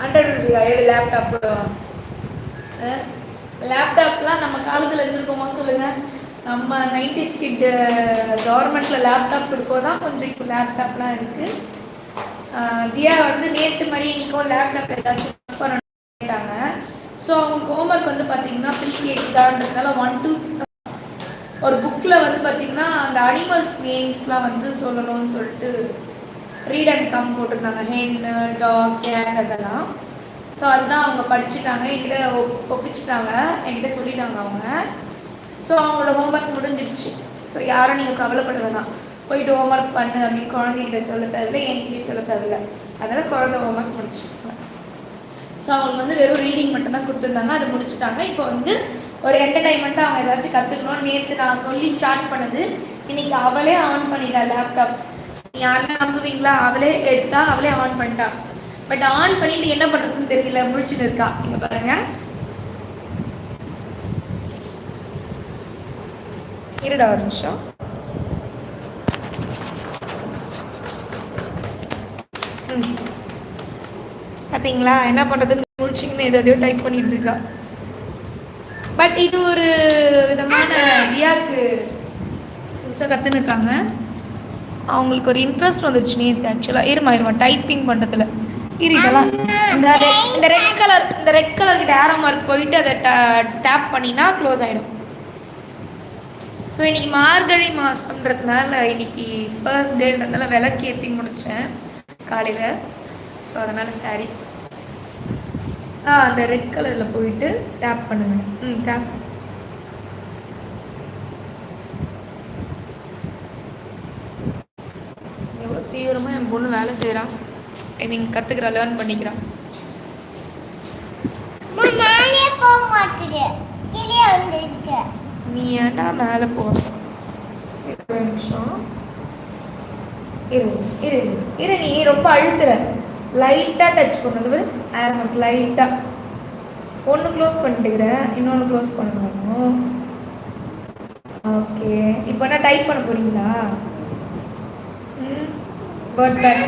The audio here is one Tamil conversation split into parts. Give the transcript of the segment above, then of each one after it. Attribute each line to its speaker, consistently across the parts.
Speaker 1: ஹண்ட்ரட் ருபியா எது லேப்டாப் லேப்டாப்லாம் நம்ம காலத்தில் இருந்திருக்கோமா சொல்லுங்க? நம்ம நைன்டி ஸ்கிட் கவர்மெண்ட்ல லேப்டாப் கொடுப்போம் தான் கொஞ்சம் இப்போ லேப்டாப்லாம் இருக்கு. தியா வந்து நேற்று மாதிரி இன்னைக்கும் லேப்டாப் ஏதாச்சும் ஒர்க் பண்ணணும் கேட்டாங்க. ஸோ அவங்க ஹோம்ஒர்க் வந்து பார்த்தீங்கன்னா ப்ரீ கேஜி தான்றதுனால ஒன் டூ ஒரு புக்கில் வந்து பார்த்தீங்கன்னா அந்த அனிமல்ஸ் நேம்ஸ்லாம் வந்து சொல்லணும்னு சொல்லிட்டு ரீட் அண்ட் கம் போட்டிருந்தாங்க ஹென்னு டாக் கேட் அதெல்லாம். ஸோ அதுதான் அவங்க படிச்சுட்டாங்க. என்கிட்ட ஒப்பிச்சிட்டாங்க. என்கிட்ட சொல்லிட்டாங்க அவங்க. ஸோ அவங்களோட ஹோம்ஒர்க் முடிஞ்சிருச்சு. ஸோ யாரும் நீங்கள் கவலைப்பட வேணாம். போயிட்டு ஹோம்ஒர்க் பண்ணு அப்படின்னு குழந்தைகிட்ட சொல்ல தேவையில்லை. என்கிட்டயும் சொல்ல தேவையில்லை. அதனால் குழந்தை ஹோம்ஒர்க் முடிச்சிட்டாங்க. ஸோ அவங்களுக்கு வந்து வெறும் ரீடிங் மட்டும்தான் கொடுத்துருந்தாங்க. அதை முடிச்சுட்டாங்க. இப்போ வந்து ஒரு என்டர்டைன்மெண்ட்டாக அவங்க ஏதாச்சும் கற்றுக்கணும்னு நேற்று நான் சொல்லி ஸ்டார்ட் பண்ணது இன்னைக்கு அவளே ஆன் பண்ணிட்டா லேப்டாப் யாருமே நம்புவீங்களா? அவளே எடுத்தா அவளே ஆன் பண்ணிட்டா. பட் ஆன் பண்ணிட்டு என்ன பண்ணுறதுன்னு தெரியல முடிச்சுட்டு இருக்கா. இங்க பாருங்க. இருடா ஒரு நிமிஷம். பார்த்தீங்களா என்ன பண்ணுறதுன்னு முடிச்சிங்கன்னு எதையோ டைப் பண்ணிட்டு இருக்கா. பட் இது ஒரு விதமான தியாக்கு புதுசாக கற்றுனுக்காங்க அவங்களுக்கு ஒரு இன்ட்ரெஸ்ட் வந்துருச்சு நேற்று ஆக்சுவலாக இருமா இருமா டைப்பிங் பண்ணுறதுல இரு இதெல்லாம். இந்த ரெட் இந்த ரெட் கலர் இந்த ரெட் கலர் கிட்ட மார்க் போயிட்டு அதை டேப் பண்ணினா க்ளோஸ் ஆகிடும் ஸோ இன்னைக்கு மார்கழி மாதம்ன்றதுனால இன்னைக்கு ஃபர்ஸ்ட் டேன்றதுனால விளக்கு ஏற்றி முடித்தேன் காலையில். ஸோ அதனால் சாரி ஆ அந்த ரெட் கலரில் போயிட்டு டேப் பண்ணுங்க. ம் டேப் பொண்ணு வேலை செய்கிறா ஐ மீன் கற்றுக்கிறா லேர்ன் பண்ணிக்கிறா
Speaker 2: நான் மேலே போக மாட்டேது கீழே வந்துருக்கு.
Speaker 1: நீ ஏன்டா மேலே போ? இரு ஒரு நிமிஷம். இரு இரு இரு நீ ரொம்ப அழுத்துற. லைட்டாக டச் பண்ணுது ஆரம்பம் லைட்டாக ஒன்று க்ளோஸ் பண்ணிட்டுக்கிறேன். இன்னொன்று க்ளோஸ் பண்ணணும். ஓகே இப்போ என்ன டைப் பண்ண போறீங்களா? ம்? வேர்ட் பேட்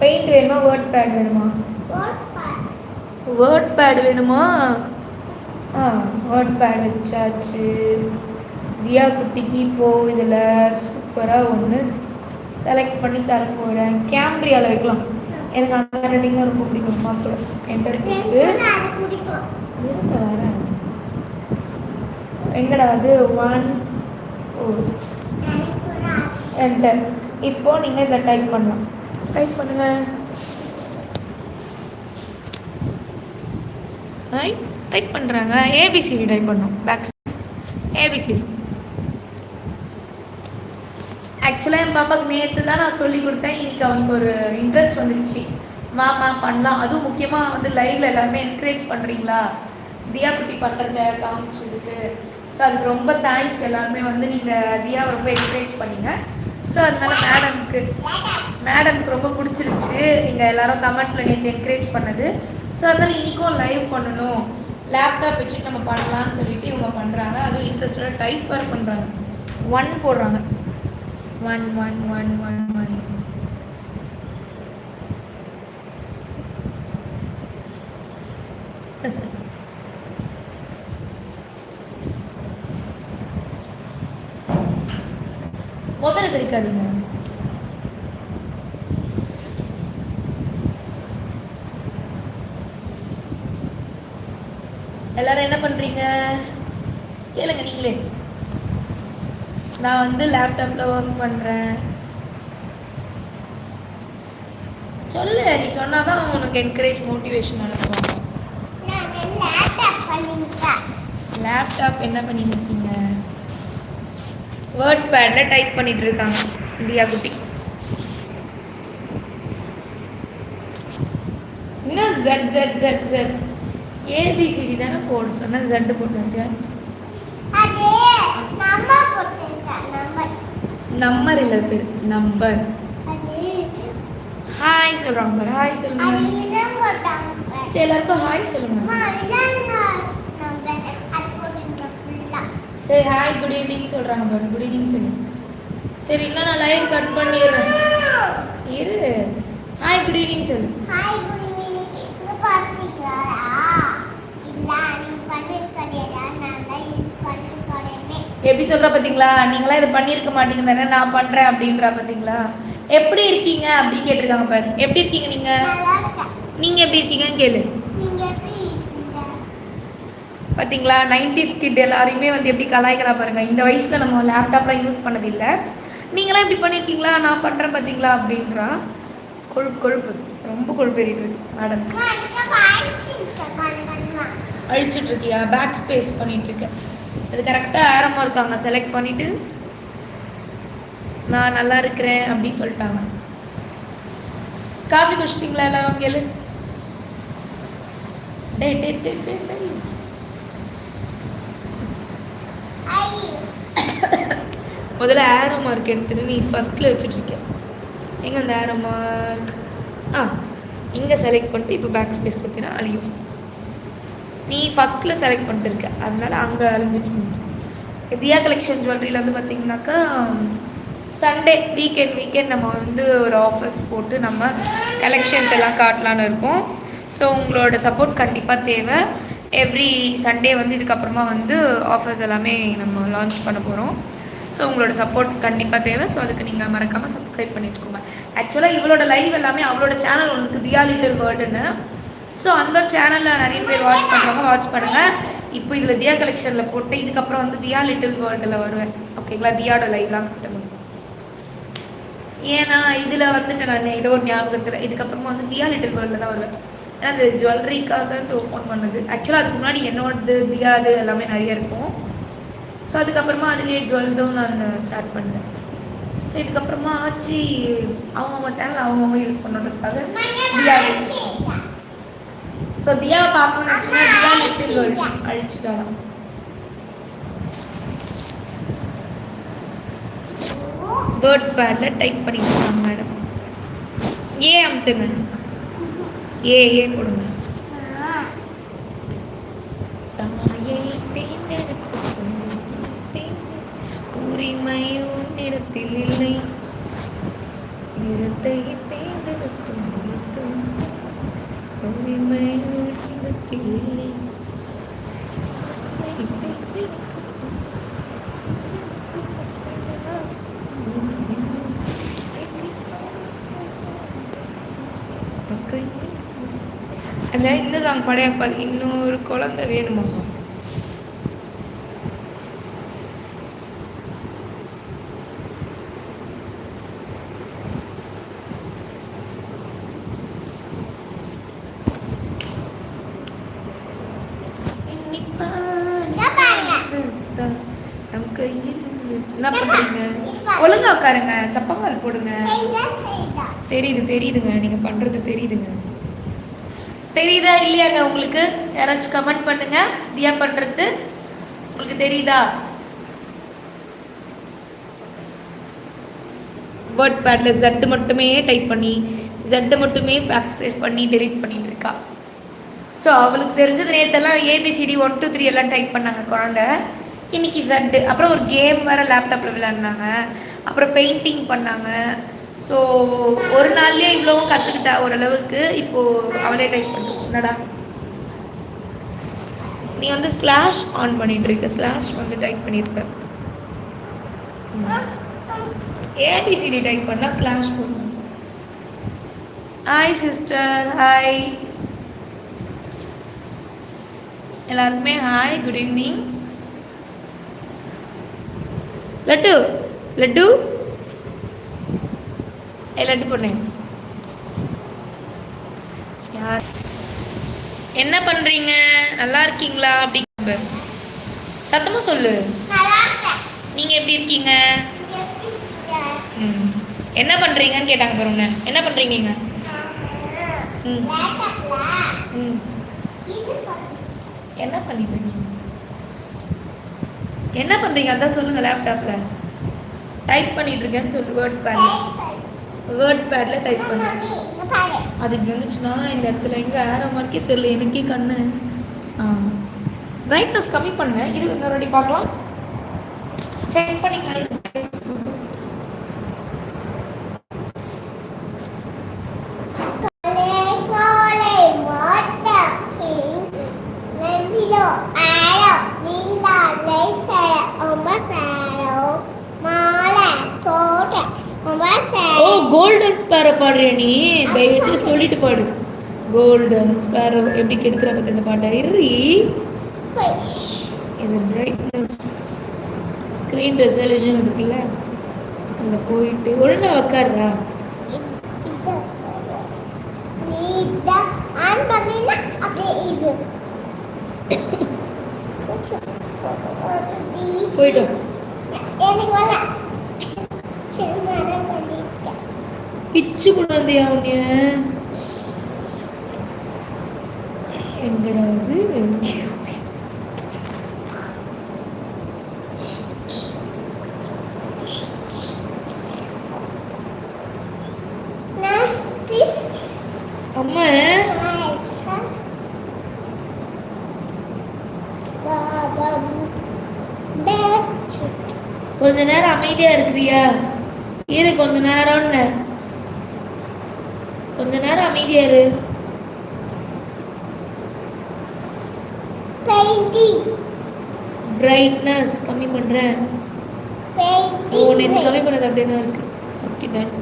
Speaker 1: பெயிண்ட் வேணுமா? வேர்ட் பேட் வேணுமா? வேர்ட் பேட் வேணுமா? ஆ வேர்ட் பேட் வச்சாச்சு. தியா குட்டிக்கு இப்போ இதில் சூப்பராக ஒன்று செலக்ட் பண்ணி தர போகிறேன் கேம்ப்ரியாவில் வைக்கலாம். எனக்கு அந்த ஹேண்டிங் ரொம்ப பிடிக்கும் மாப்பிள்ள என்கிட்ட இருக்கு வரேன் எங்கடா அது? ஒன் ஓ
Speaker 2: என்டர் நான்
Speaker 1: என்டர் இப்போ நீங்கள் இதில் டைப் பண்ணலாம். டைப் பண்ணுங்க. ஐ டைப் பண்ணுறாங்க A B C D type பண்ணோம் back A B C D ஆக்சுவலாக என் பாப்பாக்கு நேற்று தான் நான் சொல்லி கொடுத்தேன். இன்னைக்கு அவனுக்கு ஒரு இன்ட்ரெஸ்ட் வந்துருச்சு. மாமா பண்ணலாம். அதுவும் முக்கியமாக வந்து லைவ்ல எல்லாருமே என்கரேஜ் பண்ணுறீங்களா தியா குட்டி பண்ணுறத காமிச்சதுக்கு ஸோ அதுக்கு ரொம்ப தேங்க்ஸ் எல்லாருமே வந்து நீங்கள் தியாவை ரொம்ப என்கரேஜ் பண்ணீங்க. ஸோ அதனால மேடம்க்கு மேடம்க்கு ரொம்ப பிடிச்சிருச்சு. நீங்கள் எல்லாரும் கமெண்ட்டில் நேற்று என்கரேஜ் பண்ணது. ஸோ அதனால இன்றைக்கும் லைவ் பண்ணணும். லேப்டாப் வச்சுட்டு நம்ம பண்ணலாம்னு சொல்லிட்டு இவங்க பண்ணுறாங்க அதுவும் இன்ட்ரெஸ்டடாக டைப் வேறு பண்ணுறாங்க ஒன் போடுறாங்க. ஒன் ஒன் ஒன் ஒன் முதல்ல கிடைக்காதுங்க எல்லாரும் என்ன பண்றீங்க? கேளுங்க நீங்களே. நான் வந்து லேப்டாப்ல ஒர்க் பண்றேன். சொல்லு நீ சொன்னாதான் உனக்கு என்கரேஜ் மோட்டிவேஷன்
Speaker 2: நான் லேப்டாப்
Speaker 1: என்ன பண்ணிட்டு இருக்கீங்க வேர்ட் பேட்ல டைப் பண்ணிட்டு இருக்காங்க இந்தியா குட்டி. இன்னும் Z Z Z Z A B C D தானே போட சொன்னா ஜெட் போட்டு
Speaker 2: நம்பர்
Speaker 1: இல்லை பேர் நம்பர் ஹாய் சொல்றாங்க பாரு ஹாய் சொல்லுங்க. சரி எல்லாருக்கும் ஹாய் சொல்லுங்க. சரி ஹாய் குட் ஈவினிங் சொல்கிறாங்க பாருங்க குட் ஈவினிங் சரி சரி இல்லை நான் லைவ் கட் பண்ணிடுறேன். இரு. ஹாய் குட் ஈவினிங் சொல்லு. எப்படி சொல்கிற பார்த்தீங்களா நீங்களாம் இதை பண்ணியிருக்க மாட்டீங்க தானே நான் பண்ணுறேன் அப்படின்றா பார்த்தீங்களா எப்படி இருக்கீங்க அப்படின்னு கேட்டிருக்காங்க பாரு. எப்படி இருக்கீங்க
Speaker 2: நீங்கள்
Speaker 1: நீங்கள் எப்படி இருக்கீங்கன்னு கேளு. பார்த்தீங்களா? நைன்டிஸ் கிட் எல்லாரையுமே வந்து எப்படி கலாய்க்கிறா பாருங்கள் இந்த வயசில் நம்ம லேப்டாப்லாம் யூஸ் பண்ணதில்லை. நீங்களாம் இப்படி பண்ணியிருக்கீங்களா நான் பண்ணுறேன் பார்த்தீங்களா? அப்படின்றா. கொழுப்பு கொழுப்பு. ரொம்ப கொழுப்பு ஏறிட்டு இருக்கு மேடம்
Speaker 2: அம்மா,
Speaker 1: அழிச்சிட்டு இருக்கியா? பேக் ஸ்பேஸ் பண்ணிட்டு இருக்கேன் அது கரெக்டாக ஆரமாக இருக்காங்க செலக்ட் பண்ணிட்டு நான் நல்லா இருக்கிறேன் அப்படின்னு சொல்லிட்டாங்க. காஃபி குடிச்சிட்டிங்களா எல்லாரும்? கேளு. டே டே டே டே
Speaker 2: டே
Speaker 1: முதல்ல ஆரோ மார்க் எடுத்துட்டு நீ ஃபஸ்ட்டில் வச்சுட்ருக்க எங்கே அந்த ஆரோ மார்க் ஆ இங்கே செலக்ட் பண்ணிட்டு இப்போ பேக் ஸ்பேஸ் கொடுத்தீங்கன்னா அழியும். நீ ஃபஸ்ட்டில் செலக்ட் பண்ணிட்டு இருக்க. அதனால அங்கே அழிஞ்சிட்டு இருந்துச்சு தியா கலெக்ஷன் ஜுவல்லரியில் வந்து பார்த்தீங்கன்னாக்கா சண்டே வீக்கெண்ட் வீக்கெண்ட் நம்ம வந்து ஒரு ஆஃபர்ஸ் போட்டு நம்ம கலெக்ஷன்ஸ் எல்லாம் காட்டலான்னு இருக்கோம். ஸோ உங்களோட சப்போர்ட் கண்டிப்பாக தேவை. எவ்ரி சண்டே வந்து இதுக்கப்புறமா வந்து ஆஃபர்ஸ் எல்லாமே நம்ம லான்ச் பண்ண போகிறோம் ஸோ உங்களோட சப்போர்ட் கண்டிப்பாக தேவை. ஸோ அதுக்கு நீங்கள் மறக்காமல் சப்ஸ்கிரைப் பண்ணிட்டுக்கோங்க. ஆக்சுவலாக இவளோட லைவ் எல்லாமே அவளோட சேனல் ஒன்று தியா லிட்டில் வேர்ல்டுன்னு ஸோ அந்த சேனலில் நிறைய பேர் வாட்ச் பண்ணுறவங்க வாட்ச் பண்ணுங்கள் இப்போ இதில் தியா கலெக்ஷனில் போட்டு இதுக்கப்புறம் வந்து தியா லிட்டில் வேர்ல்டில் வருவேன். ஓகேங்களா தியாவோட லைவ்லாம் கட்டணும் ஏன்னா இதில் வந்துட்டு நான் ஏதோ ஒரு ஞாபகத்தில் இதுக்கப்புறமா வந்து தியா லிட்டில் வேர்ல்டில் தான் வருவேன். ஏன்னா அந்த ஜுவல்லரிக்காக ஓப்பன் பண்ணது. ஆக்சுவலாக அதுக்கு முன்னாடி என்னோடது தியாது எல்லாமே நிறைய இருக்கும். ஸோ அதுக்கப்புறமா அதுலேயே ஜுவல்தும் நான் ஸ்டார்ட் பண்ணேன். ஸோ இதுக்கப்புறமா ஆச்சு அவங்கவுங்க சேனல் அவங்கவுங்க யூஸ் பண்ணுறதுக்காக தியா யூஸ் ஸோ தியாவை பார்க்கணும்னு நினச்சிங்கன்னா தியா லிட்டில் வேர்ல்ட் அழிச்சிட்டாலாம் வேர்ட் பேடில் டைப் பண்ணிக்கலாம் மேடம். ஏ அமுத்துங்க. ஏ ஏ கொடுங்க உரிமை உன்னிடத்தில் இல்லை. இருத்தை தேர்ந்தெடுக்கும் உரிமை உன்னிடத்தில் இல்லை. அந்த இந்த சாங் படையப்பா இன்னொரு குழந்தை வேணுமா. என்ன பண்றீங்க ஒழுங்கா உட்காருங்க. சப்பங்கால் போடுங்க. தெரியுது தெரியுதுங்க. நீங்க பண்றது தெரியுதுங்க. தெரியுதா இல்லையாங்க உங்களுக்கு? யாராச்சும் கமெண்ட் பண்ணுங்க. தியா பண்றது. உங்களுக்கு தெரியுதா? வேர்ட் பேடில் ஜட்டு மட்டுமே டைப் பண்ணி ஜட்டு மட்டுமே பேக் ஸ்பேஸ் பண்ணி டெலீட் பண்ணிட்டு இருக்கா. ஸோ அவளுக்கு தெரிஞ்சது நேற்றெல்லாம் A B C D one two three எல்லாம் டைப் பண்ணாங்க குழந்த. இன்னைக்கு ஜட்டு அப்புறம் ஒரு கேம் வேறு லேப்டாப்பில் விளையாடினாங்க. அப்புறம் பெயிண்டிங் பண்ணாங்க. ஸோ ஒரு நாள்லயே இவ்வளவும் கற்றுக்கிட்டா ஓரளவுக்கு இப்போது அவளே டைப் என்னடா? நீ வந்து ஸ்லாஷ் ஆன் பண்ணிட்டு இருக்க ஸ்லாஷ் வந்து டைப் பண்ணியிருக்க A B C D type பண்ணால் ஸ்லாஷ் போடணும் ஹாய் சிஸ்டர் ஹாய் எல்லாருக்குமே hi good evening laddu laddu. லட்டு பொண்ணு யார்? என்ன பண்றீங்க? நல்லா இருக்கீங்களா? அப்படி சத்தமா சொல்லு.
Speaker 2: நீங்கள்
Speaker 1: நீங்க எப்படி இருக்கீங்க? ம். என்ன பண்றீங்கன்னு கேட்டாங்க பாரு உன்னை. என்ன பண்றீங்க நீங்க ம். ம். என்ன பண்ணிட்டு இருக்கீங்க? என்ன பண்றீங்க? அதான் சொல்லுங்க லேப்டாப்ல டைப் பண்ணிட்டு இருக்கேன்னு சொல்லு வேர்ட் பேட்ல வேர்ட் பேட்ல டைப்
Speaker 2: பாரு.
Speaker 1: அது இப்படி வந்துச்சுன்னா இந்த இடத்துல எங்க ஆற மாதிரிக்கே தெரியல எனக்கே கண்ணு. பிரைட்னஸ் கம்மி பண்ண. இரு இன்னொரு வாட்டி பார்க்கலாம். செக் பண்ணிக்கலாம். பாடுற நீ? தயவுசெய்து சொல்லிட்டு பாடு. கோல்டன் ஸ்பேரோ எப்படி கெடுக்கிற பத்தி இந்த பாட்டை. இறி இது பிரைட்னஸ் ஸ்க்ரீன் ரெசல்யூஷன் இருக்குல்ல. அதில் போயிட்டு ஒழுங்கா உக்காருடா
Speaker 2: நீ
Speaker 1: போயிட்டோம்
Speaker 2: எனக்கு வரல சரி நான் பண்ணிட்டேன்
Speaker 1: பிச்சு குழந்தையா வந்தியா உன்னைய எங்கடா அம்மா. கொஞ்ச நேரம் அமைதியா இருக்கிறியா? இரு கொஞ்ச நேரம்னு. கொஞ்ச நேரம் அமைதியா இரு.
Speaker 2: Painting,
Speaker 1: பிரைட்னஸ் கம்மி பண்றேன். ஓ நேற்று கம்மி பண்ணது அப்படியே தான் இருக்கு. Okay done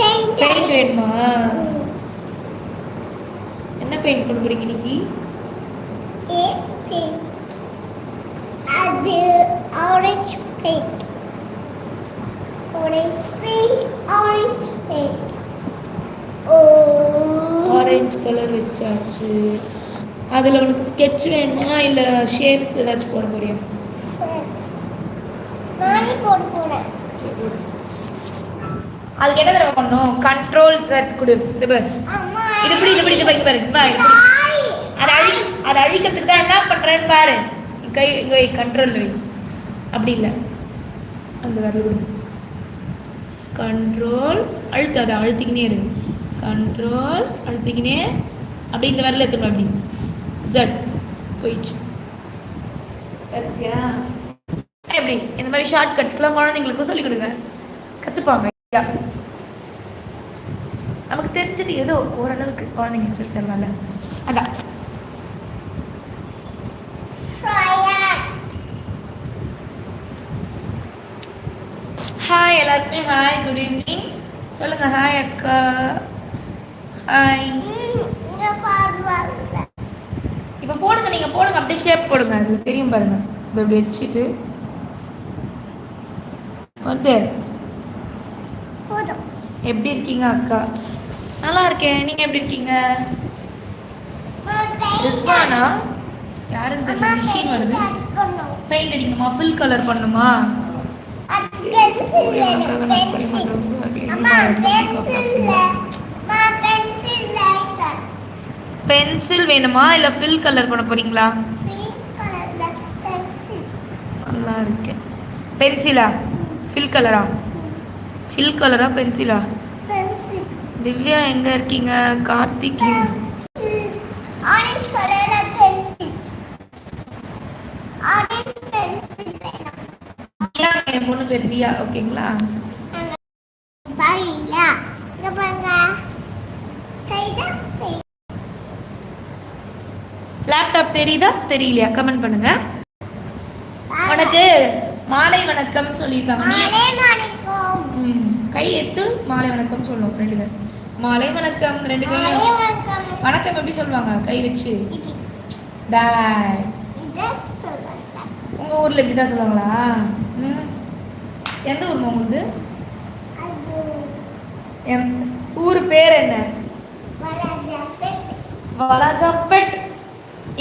Speaker 1: paint. வேணுமா? என்ன பெயிண்ட் பண்ண போறீங்க இன்னைக்கு.
Speaker 2: அது orange paint. Orange paint, orange paint. Oh.
Speaker 1: Orange colour வச்சாச்சு. அதில் உனக்கு ஸ்கெட்ச் வேணுமா? இல்லை ஷேப்ஸ் ஏதாச்சும் போட போறியா?
Speaker 2: Shapes. நானே போட்டு போனேன்
Speaker 1: அதுக்கு என்ன தடவை பண்ணும் கண்ட்ரோல் செட் கொடு. இது பாரு. இது இப்படி இது இப்படி இது பாரு, பாரு. பாரு, இது.
Speaker 2: தாய்.
Speaker 1: அதை அழி அதை அழிக்கிறதுக்கு தான் என்ன பண்ணுறேன்னு பாரு. கை இங்கே கண்ட்ரோல் வை. அப்படி இல்லை. அந்த வரல கண்ட்ரோல் அழுத்து அதை அழுத்திக்கினே இருக்கு கண்ட்ரோல் அழுத்திக்கினே. அப்படி இந்த வரல எத்தணும் அப்படி. ஜட் போயிடுச்சு. எப்படி இந்த மாதிரி ஷார்ட் கட்ஸ்லாம் குழந்தைங்களுக்கும் சொல்லிக் கொடுங்க. கற்றுப்பாங்க நமக்கு தெரிஞ்சது ஏதோ ஓரளவுக்கு குழந்தைங்களுக்கு சொல்லி தரலாம்ல அதான்
Speaker 2: Fire.
Speaker 1: ஹாய் எல்லாருக்குமே ஹாய் குட் ஈவினிங் சொல்லுங்க ஹாய் அக்கா. ஹாய். இப்போ போடுங்க நீங்க போடுங்க அப்படியே ஷேப் போடுங்க. அது தெரியும் பாருங்க. இதை இப்படி வச்சுட்டு வந்து. எப்படி இருக்கீங்க அக்கா? நல்லா இருக்கேன். நீங்க எப்படி இருக்கீங்க? ரிஸ்வானா? யாருன்னு தெரியல. மிஷின் வருது. பெயிண்ட் அடிக்கணுமா. ஃபுல் கலர் பண்ணணுமா? பென்சில் வேணுமா? இல்லை ஃபில் கலர் பண்ண போறீங்களா. நல்லா இருக்கு பென்சிலா ஃபில் கலரா ஃபில் கலரா பென்சிலா. திவ்யா எங்க இருக்கீங்க? Karthik
Speaker 2: Pencil. Orange colourல pencil. Orange pencil வேணும்.
Speaker 1: தியா என் பொண்ணு பேர் தியா ஓகேங்களா?
Speaker 2: கை.
Speaker 1: லேப்டாப் தெரியுதா? தெரியலையா? கமெண்ட் பண்ணுங்க. உனக்கு மாலை வணக்கம் சொல்லியிருக்காங்க. கை எடுத்து மாலை வணக்கம் சொல்லணும் ரெண்டு கை. மாலை வணக்கம் ரெண்டு கையும்
Speaker 2: வணக்கம்.
Speaker 1: எப்படி சொல்லுவாங்க? கை வச்சு. டேட் உங்க ஊர்ல இப்படி தான் சொல்லுவாங்களா? எந்த ஊர்மா உங்களுது?
Speaker 2: அது
Speaker 1: என் ஊர் பேர் என்ன? வாலாஜாபேட்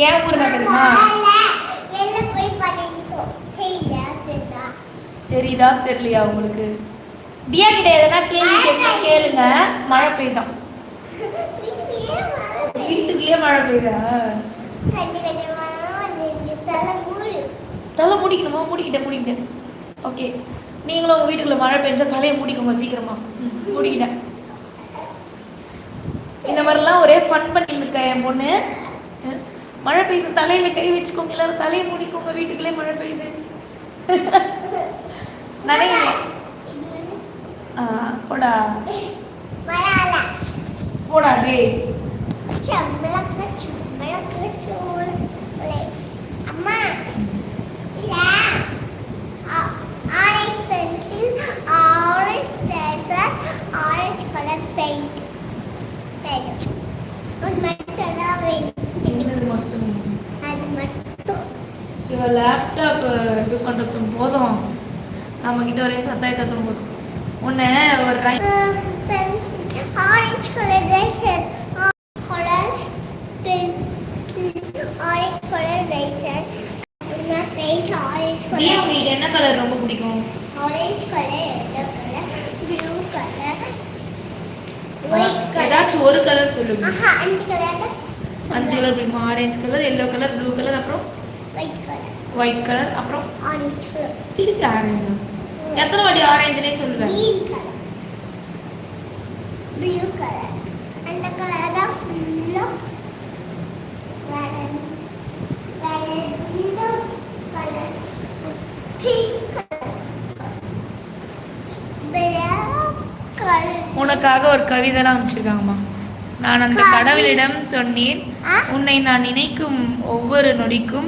Speaker 1: என் ஊர் தெரியுமா? தெரியுதா? தெரியலையா உங்களுக்கு? தியா கிட்ட எதனா கேள்வி கேட்க கேளுங்க. மழை பெய்யுதாம்
Speaker 2: வீட்டுக்குள்ளேயே மழை பெய்யுது. தலை
Speaker 1: முடிக்கணுமா? முடிக்கிட்டேன் முடிக்கிட்டேன் ஓகே. நீங்களும் உங்கள் வீட்டுக்குள்ள மழை பெஞ்சா தலையை மூடிக்கோங்க சீக்கிரமா. மூடிக்கிட்டேன் இந்த மாதிரிலாம் ஒரே ஃபன் பண்ணிட்டு இருக்கா என் பொண்ணு. மழை பெய்யுது தலையில கை வச்சுக்கோங்க எல்லாரும் தலையை மூடிக்கோங்க வீட்டுக்குள்ளே மழை பெய்யுது. ஆ,
Speaker 2: போடா. போடா
Speaker 1: சோளை அம்மா
Speaker 2: orange
Speaker 1: laser, orange
Speaker 2: color paint. Paint. அது மட்டும் தான் வேணும்.
Speaker 1: அது லேப்டாப் இது பண்ணுறதும் போதும். நம்மக்கிட்ட ஒரே சத்தாய் கத்தும் போதும். உன்னை ஒரு
Speaker 2: ஆரஞ்சு கலர் லைசர். கலர்ஸ் பென்சில் ஆரஞ்சு கலர் லைசர். பெயிண்ட் ஆரஞ்சு கலர்
Speaker 1: உங்களுக்கு என்ன கலர் ரொம்ப பிடிக்கும்?
Speaker 2: Orange colour yellow colour blue colour white colour
Speaker 1: ஏதாச்சும் ஒரு கலர் சொல்லுங்க.
Speaker 2: ஆஹா அஞ்சு கலர் தான்
Speaker 1: அஞ்சு கலர் பிடிக்குமா orange colour yellow colour blue colour அப்புறம்?
Speaker 2: ஒயிட் கலர்
Speaker 1: ஒயிட் கலர் அப்புறம்?
Speaker 2: ஆரஞ்சு கலர்
Speaker 1: திருப்பி ஆரஞ்சு எத்தனை வாட்டி ஆரஞ்சுனே சொல்லுவேன்?
Speaker 2: ப்ளூ கலர் அந்த கலர் தான் ஃபுல்லாக வேற வேற இந்த கலர்ஸ் பிங்க் கலர் பிளாக்
Speaker 1: உனக்காக ஒரு கவிதைலாம் அமைச்சிருக்காங்கம்மா நான் அந்த கடவுளிடம் சொன்னேன். உன்னை நான் நினைக்கும் ஒவ்வொரு நொடிக்கும்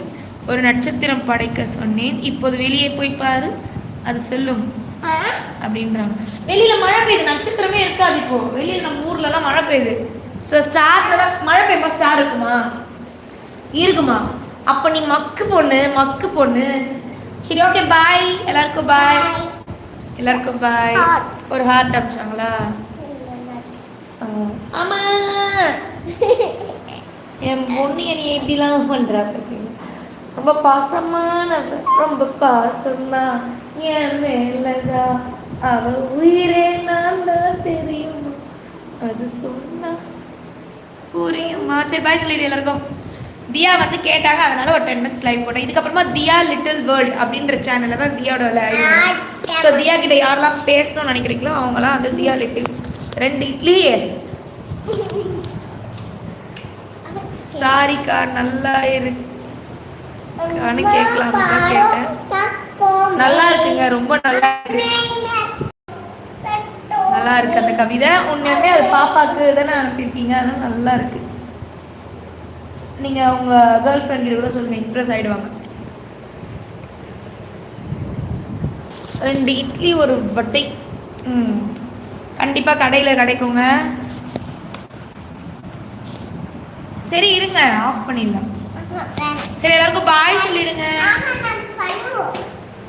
Speaker 1: ஒரு நட்சத்திரம் படைக்க சொன்னேன். இப்போது வெளியே போய் பாரு அது சொல்லும். அப்படின்றாங்க. வெளியில மழை பெய்யுது. நட்சத்திரமே இருக்காது இப்போ. வெளியில நம்ம ஊர்ல எல்லாம் மழை பெய்யுது. ஸோ ஸ்டார்ஸ் எல்லாம் மழை பெய்யுமா ஸ்டார் இருக்குமா? இருக்குமா? அப்ப நீ மக்கு பொண்ணு மக்கு பொண்ணு. சரி ஓகே பாய் எல்லாருக்கும் பாய் எல்லாருக்கும் பாய். ஒரு ஹார்ட் அடிச்சாங்களா ஆ. ஆமா. என் பொண்ணு என்னை எப்படிலாம் பார்த்தீங்க ரொம்ப பாசமானவ ரொம்ப பாசமா. என் மேலதான் அவ உயிரே நான் தான் தெரியும்? அது சொன்னா புரியுமா? சரி பாய் சொல்லிடு எல்லாருக்கும். தியா வந்து கேட்டாங்க அதனால ஒரு டென் மினிட்ஸ் லைவ் போட்டேன் இதுக்கப்புறமா தியா லிட்டில் வேர்ல்ட் அப்படின்ற சேனல்ல தான் தியாவோட லைவ் ஸோ தியா கிட்ட யாரெல்லாம் பேசணும்னு நினைக்கிறீங்களோ அவங்களாம் வந்து தியா லிட்டில் ரெண்டு இட்லி. சாரிக்கா நல்லா இருக்கு கேட்கலாம்? கேட்டேன். நல்லா இருக்குங்க ரொம்ப நல்லா இருக்கு. நல்லா இருக்கு அந்த கவிதை. உண்மையுமே அது பாப்பாக்கு தானே அனுப்பியிருக்கீங்க அதனால நல்லா இருக்கு. நீங்கள் உங்கள் கேர்ள் ஃப்ரெண்ட் கிட்ட கூட சொல்லுங்கள் இம்ப்ரெஸ் ஆகிடுவாங்க ரெண்டு இட்லி ஒரு வட்டை. ம். கண்டிப்பாக கடையில் கிடைக்குங்க. சரி இருங்க. ஆஃப் பண்ணிடலாம். சரி எல்லாருக்கும் பாய் சொல்லிடுங்க.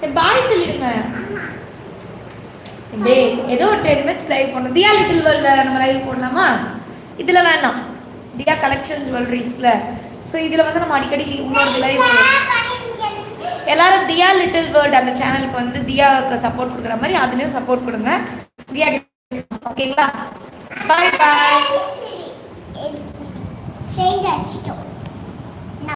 Speaker 1: சரி பாய் சொல்லிடுங்க. டே ஏதோ ஒரு டென் மினிட்ஸ் லைவ் பண்ணோம் தியா லிட்டில் வேர்ல்டில் நம்ம லைவ் போடலாமா? இதில் வேணாம் தியா கலெக்ஷன் ஜுவல்லரிஸில் ஸோ இதில் வந்து நம்ம அடிக்கடி இன்னொரு லைவ் எல்லாரும் தியா லிட்டில் வேர்ல்ட் அந்த சேனலுக்கு வந்து தியாவுக்கு சப்போர்ட் கொடுக்குற மாதிரி அதுலேயும் சப்போர்ட் கொடுங்க. தியா ஓகேங்களா பாய் பாய்
Speaker 2: பெயிண்ட் அடிச்சிட்டோம்